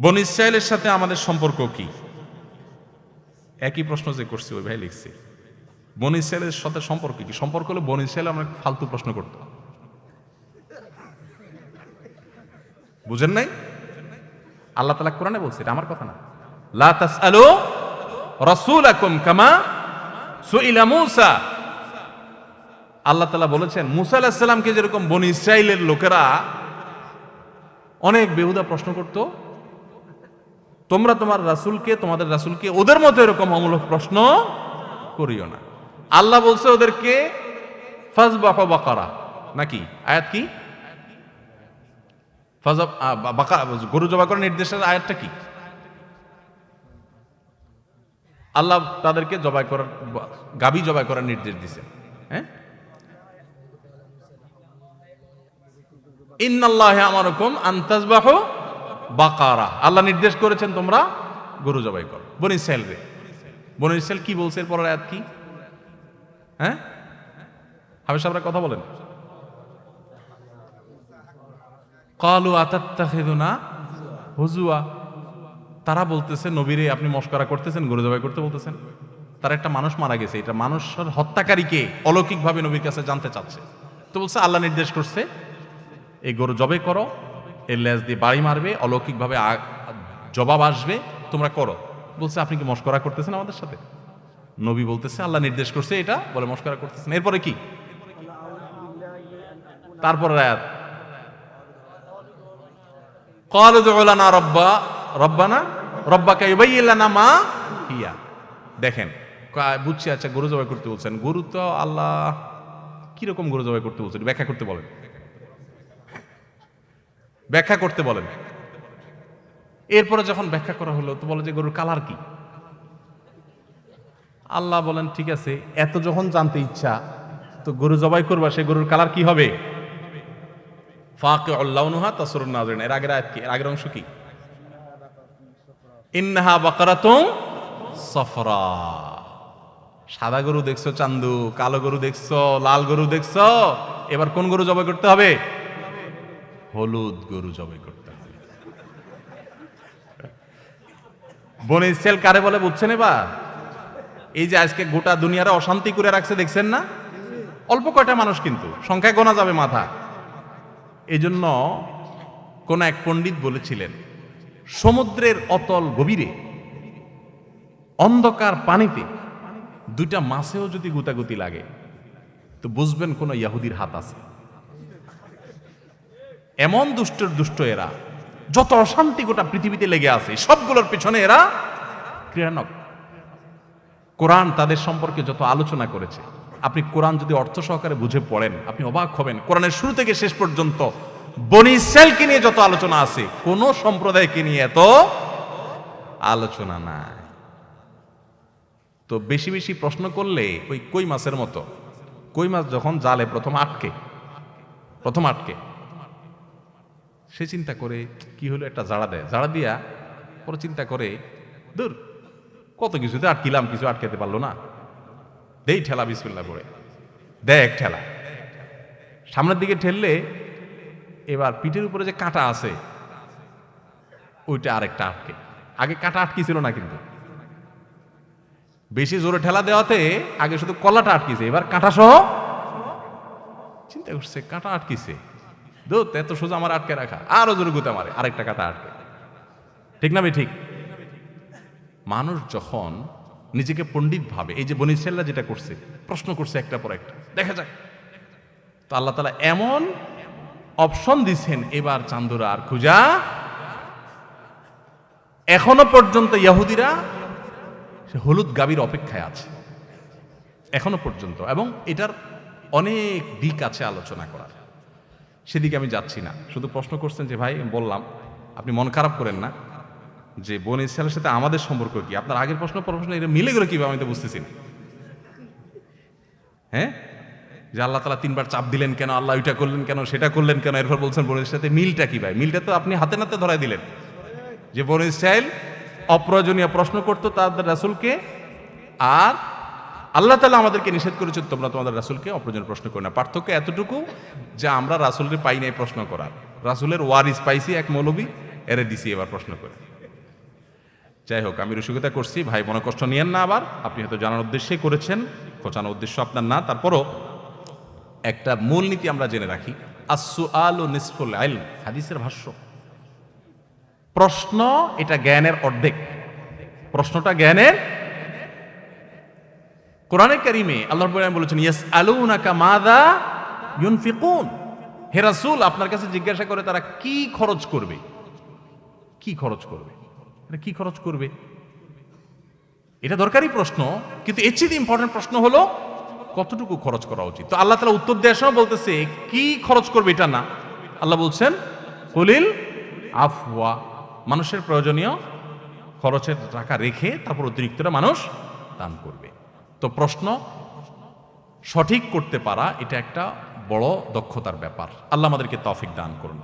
বন ইসরায়েলের সাথে আমাদের সম্পর্ক কি? একই প্রশ্ন যে করছি, ওই ভাই লিখছি। বন ইসরায়েলের সাথে সম্পর্ক কি? সম্পর্ক হলো বন ইসরায়েল আমরা ফালতু প্রশ্ন করতো। বুঝেন নাই? আল্লাহ তালা কোরআনে বলছে, এটা আমার কথা না। লা তাসআলু রাসূলাকুম কামা সুইলা মূসা। আল্লাহ তালা বলেছেন, মুসা আলাহিস সালামকে যেরকম বনি ইসরায়েলের লোকেরা অনেক বেহুদা প্রশ্ন করত তোমরা তোমার রাসূলকে, তোমাদের রাসূলকে ওদের মতো এরকম অমূলক প্রশ্ন করিও না। আল্লাহ বলছে ওদেরকে ফাজবাহ বাকারা। নাকি? আয়াত কি? গরু জবা করার নির্দেশের আয়াতটা কি? আল্লাহ তাদেরকে জবাই করার গাবি জবাই করার নির্দেশ দিছে। হ্যাঁ? ইন্নাল্লাহ আমারকম আন্তাজবাহ বাকারা। আল্লাহ নির্দেশ করেছেন তোমরা গরু জবাই করো। বনি ইসরায়েল রে। বনি কি বলছে এরপর আয়াত কি? হ্যাঁ? হাবেশ সাহেবরা কথা বলেন। কালু আতাত্তাখিদুনা হুজুয়া। তারা বলতেছে, নবীরে, আপনি মস্করা করতেছেন, গরু জবাই করতে বলতেছেন। তার একটা মানুষ মারা গেছে। এটা মানুষের হত্যাকারীকে অলৌকিকভাবে নবীর কাছে জানতে চাচ্ছে। তো বলছে, আল্লাহ নির্দেশ করছে, এই গরু জবে করো এর লেজ দিয়ে বাড়ি মারবে, অলৌকিকভাবে জবাব আসবে, তোমরা করো। বলছে, আপনি কি মস্করা করতেছেন আমাদের সাথে? নবী বলতেছে, আল্লাহ নির্দেশ করছে এটা, বলে, মস্করা করতেছেন। এরপরে কি? তারপর রায়াত কলদনা রব্বা, রব্বানা, রব্বাকে না মা হিয়া। দেখেন বুঝছি আচ্ছা গরু জবাই করতে বলছেন। গরু তো আল্লাহ, কীরকম গরু জবাই করতে বলছেন ব্যাখ্যা করতে বলেন। ব্যাখ্যা করতে বলেন। এরপরে যখন ব্যাখ্যা করা হলো, তো বলে যে গরুর কালার কি? আল্লাহ বলেন, ঠিক আছে, এত যখন জানতে ইচ্ছা, তো গরু জবাই করবা, সে গরুর কালার কি হবে? ফাকে অল্লাউনুহা তাসরুন নাজরিন। এর আগের কি? এর আগের অংশ কি? ইন্নাহা বাকারাতুম সফরা। সাদা গরু দেখছ, চান্দু, কালো গরু দেখছ, লাল গরু দেখছ, এবার কোন গরু জবাই করতে হবে? হলুদ গরু জবাই করতে হবে বনে ইসরায়েল কারে বলে বুঝছেন এবার? এই যে আজকে গোটা দুনিয়ারে অশান্তি করে রাখছে, দেখছেন না? অল্প কয়টা মানুষ কিন্তু, সংখ্যায় গোনা যাবে মাথা। এই জন্য কোন এক পণ্ডিত বলেছিলেন, সমুদ্রের অতল গভীরে, অন্ধকার পানিতে দুইটা মাছেও যদি গুতাগুতি লাগে, তো বুঝবেন কোন ইয়াহুদির হাত আছে। এমন দুষ্টর দুষ্ট এরা, যত অশান্তি গোটা পৃথিবীতে লেগে আছে, সবগুলোর পিছনে এরা ক্রীড়ানক। কোরআন তাদের সম্পর্কে যত আলোচনা করেছে, আপনি কোরআন যদি অর্থ সহকারে বুঝে পড়েন, আপনি অবাক হবেন। কোরআনের শুরু থেকে শেষ পর্যন্ত বনি ইসরায়েলকে নিয়ে যত আলোচনা আছে, কোন সম্প্রদায়কে নিয়ে এত আলোচনা নাই। তো বেশি বেশি প্রশ্ন করলে ওই কই মাছের মতো? কই মাছ যখন জালে প্রথম আটকে প্রথম আটকে সে চিন্তা করে, কি হলো? একটা জাড়া দেয়। জাড়া দিয়া পরে চিন্তা করে, দূর, কত কিছুতে আটকিলাম, কিছু আটকাতে পারল না। দেই ঠেলা বিসমিল্লা করে দেখ ঠেলা। সামনের দিকে ঠেললে এবার পিঠের উপরে যে কাঁটা আছে, ওইটা আরেকটা আটকে। আগে কাঁটা আটকি ছিল না কিন্তু। বেশি জোরে ঠেলা দেওয়াতে আগে শুধু কলাটা আটকিছে এবার কাঁটা সহ চিন্তা করছে, কাঁটা আটকিছে দূর এত সোজা আমার আটকে রাখা। আরও জোরে গুতে মারে আরেকটা কাঁটা আটকে। ঠিক না ভাই, ঠিক? মানুষ যখন নিজেকে পণ্ডিত ভাবে, এই যে বনিসেল্লা যেটা করছে, প্রশ্ন করছে একটা পর একটা। দেখা যাক। তো আল্লাহ তালা এমন অপশন দিছেন, এবার চান্দুরা আর খুঁজা এখনও পর্যন্ত ইহুদিরা সে হলুদ গাবির অপেক্ষায় আছে। এখনও পর্যন্ত, এবং এটার অনেক দিক আছে আলোচনা করার। সেদিকে আমি যাচ্ছি না। শুধু প্রশ্ন করছেন যে, ভাই, বললাম, আপনি মন খারাপ করেন না যে, বোন ইসরায়েলের সাথে আমাদের সম্পর্ক কি? আপনার আগের প্রশ্ন পর প্রশ্ন এটা মিলে গেল কীভাবে আমি তো বুঝতেছি না। হ্যাঁ? যে আল্লাহ তালা তিনবার চাপ দিলেন কেন, আল্লাহ ওইটা করলেন কেন, সেটা করলেন কেন, এরপর বলছেন বোনের সাথে মিলটা কি ভাই? মিলটা তো আপনি হাতে নাতে ধরাই দিলেন। যে বোন ইসরায়েল অপ্রয়োজনীয় প্রশ্ন করতো তাদের রাসুলকে, আর আল্লাহ তালা আমাদেরকে নিষেধ করেছে, তোমরা তোমাদের রাসুলকে অপ্রয়োজনীয় প্রশ্ন করো না। পার্থক্য এতটুকু যে আমরা রাসুলকে পাই নাই প্রশ্ন করার। রাসুলের ওয়ারিস পাইছি এক মৌলবী, এরে দিছি এবার প্রশ্ন করে। যাই হোক, আমি রসিকতা করছি, ভাই মনে কষ্ট নিয়েন না আবার। আপনি হয়তো জানার উদ্দেশ্যে করেছেন, খোঁচানোর উদ্দেশ্য আপনার না। তারপরও একটা মূলনীতি আমরা জেনে রাখি আসু আল ও নিসফুল আইল, হাদিসের ভাষ্য। প্রশ্ন এটা জ্ঞানের অর্ধেক। প্রশ্নটা জ্ঞানের কোরআনে কারিমে আল্লাহ বলেছেন ইয়াস আলুনাকা মাদা ইউনফিকুন। হে রাসূল, আপনার কাছে জিজ্ঞাসা করে তারা কি খরচ করবে? কি খরচ করবে? এটা কি খরচ করবে? এটা দরকারি প্রশ্ন, কিন্তু এর চেয়ে ইম্পর্টেন্ট প্রশ্ন হলো, কতটুকু খরচ করা উচিত? তো আল্লাহ তালা উত্তর দেওয়ার সময় বলতেছে, কি খরচ করবে এটা না? আল্লাহ বলছেন, কলিল আফওয়া। মানুষের প্রয়োজনীয় খরচের টাকা রেখে তারপর অতিরিক্তটা মানুষ দান করবে। তো প্রশ্ন, সঠিক করতে পারা এটা একটা বড় দক্ষতার ব্যাপার। আল্লাহ আমাদেরকে তফিক দান করুন।